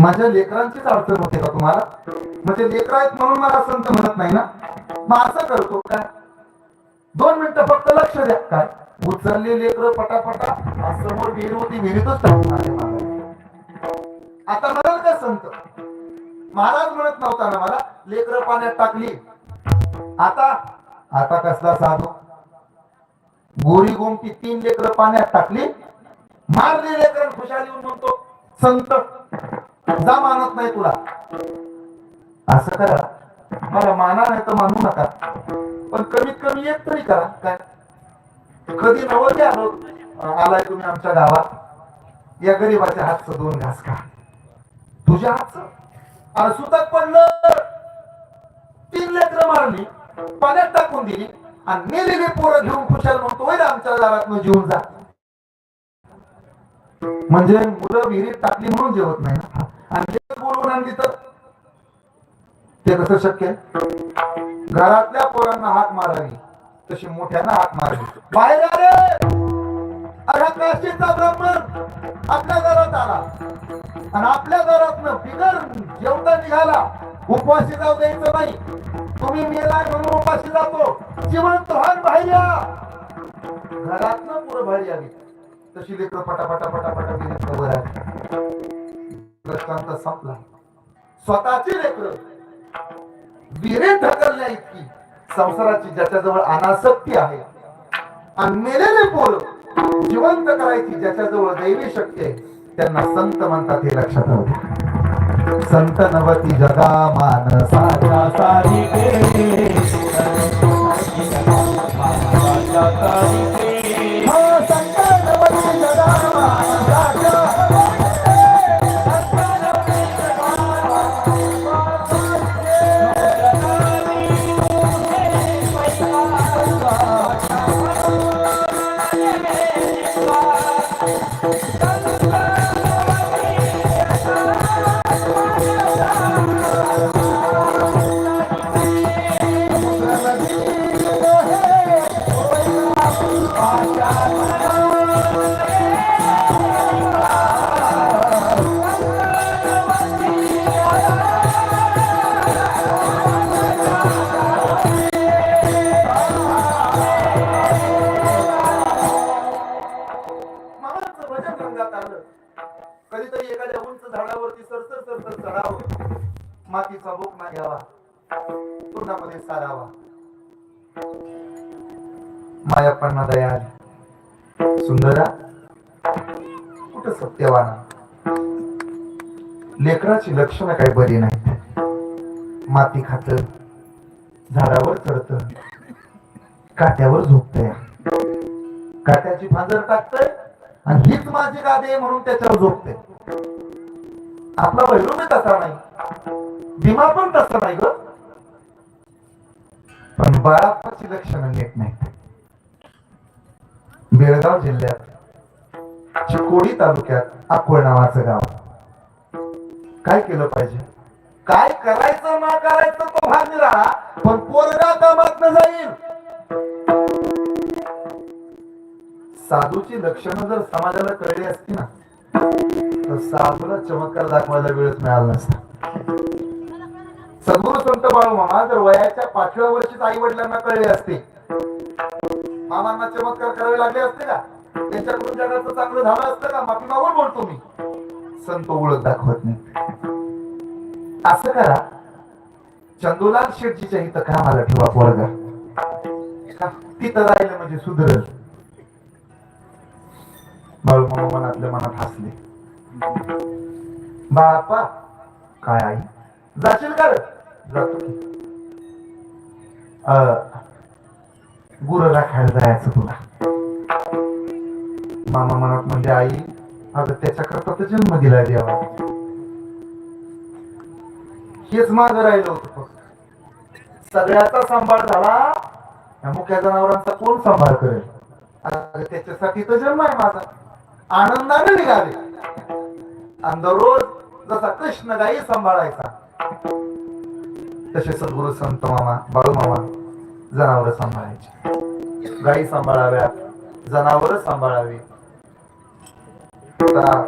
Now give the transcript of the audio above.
माझ्या लेकरांचीच अडचण होते का तुम्हाला? म्हणजे लेकर आहेत म्हणून मला संत म्हणत नाही ना? मग असं करतो काय दोन मिनिटं फक्त लक्ष द्या. काय? उचलली लेकर पटापटा. समोर विहीर होती विहिरीतच आता म्हणाल का संत? महाराज म्हणत नव्हता ना मला लेकर पाण्यात टाकली. आता आता कसला साधू? गोरी गोमटी तीन लेकर पाण्यात टाकली. मारली लेकर खुशाली म्हणतो संत जा मानत नाही तुला. असं करा. मला माना नाही तर मानू नका. पण कमीत कमी एक तरी करा. काय? कधी नवते आलो आलाय तुम्ही आमच्या गावात. या गरीबाच्या हातचं दोन घास का तुझ्या हातचं. अरे सुतक पडलं तीन लेकर मारली पाण्यात टाकून दिली आणि नेलेले पोरं घेऊन खुशाल म्हणतो आमच्या दारात जेवून जा. म्हणजे मुलं विहिरीत टाकली म्हणून जेवत नाही ना. आणि ते बोलवून आणली तर ते कसं शक्य आहे. घरातल्या पोरांना हात मारावी तशी मोठ्यांना हात मारावी. बाहेर आले अरे काशीचा ब्राह्मण आपल्या घरात आला. आणि आपल्या घरातन बिगर जेवता निघाला उपवासी जाऊ द्यायचं नाही. तुम्ही मेलाय म्हणून उपाशी जातो. जिवंत हात बाहेर या! घरात पुरं बाहेर यावी तशी लेकर पटापटा पटापटा लेकर वर आली संपला. स्वतःची लेकर. विरे ढकलल्या इतकी. संसाराची ज्याच्याजवळ अनासक्ती आहे. आणि मेलेले पोर जिवंत करायची ज्याच्याजवळ दैवी शक्ती आहे त्यांना संत म्हणतात हे लक्षात राहू संत नवती जगा मानसाच्या सारी मातीचा बोकना घ्यावा पूर्णामध्ये सारावा. मायापणा दया सुंदरा कुठ सत्यवाना? लेकराची लक्षणं काही बरी नाही माती खात झाडावर चढत काट्यावर झोपतय. काट्याची फांदर टाकतय आणि हीच माझी गादी म्हणून त्याच्यावर झोपते आपला बहिरू तसा नाही. भीमा पण तसा नाही ग. पण बाळाप्पाची लक्षणं नीट नाहीत. बेळगाव जिल्ह्यात चिकोडी तालुक्यात अकोळ नावाचं गाव. काय केलं पाहिजे? काय करायचं ना करायचं तो भाग निराळा पण पोरगा कामात जाईल. साधूची लक्षणं जर समाजाला कळली असती ना तर साधूला चमत्कार दाखवायला वेळच मिळाला नसता. सद्गुरु संत बाळू मामा जर वयाच्या पाचव्या वर्षीच आई वडिलांना कळले असते मामांना चमत्कार करावे लागले असते का? त्यांच्याकडून जगाचं चांगलं झालं असतं का? माफी मागून बोलतो मी. संत ओळख दाखवत नाही. असं करा. चंदूलाल शेठजीच्या इथं कामाला ठेवा पोरगा. का? तिथं राहिलं म्हणजे सुधरल. बाळू मनातल्या मनात हसले. बापा काय आई? जाशील का जातो की. अं, गुरं जायचं तुला. मामा मनात म्हणजे आई अगं त्याच्याकरता तर जन्म दिला देवा. हेच माग राहिलं होतं फक्त. सगळ्याचा सांभाळ झाला. या मुख्या जनावरांचा कोण सांभाळ करेल? अगं त्याच्यासाठी तर जन्म आहे माझा. आनंदाने निघाले. आणि दररोज जसा कृष्ण गाई सांभाळायचा तसे सद्गुरु संत मामा बाळू मामा जनावर सांभाळायचे. गाई सांभाळाव्यात जनावर सांभाळावी. आता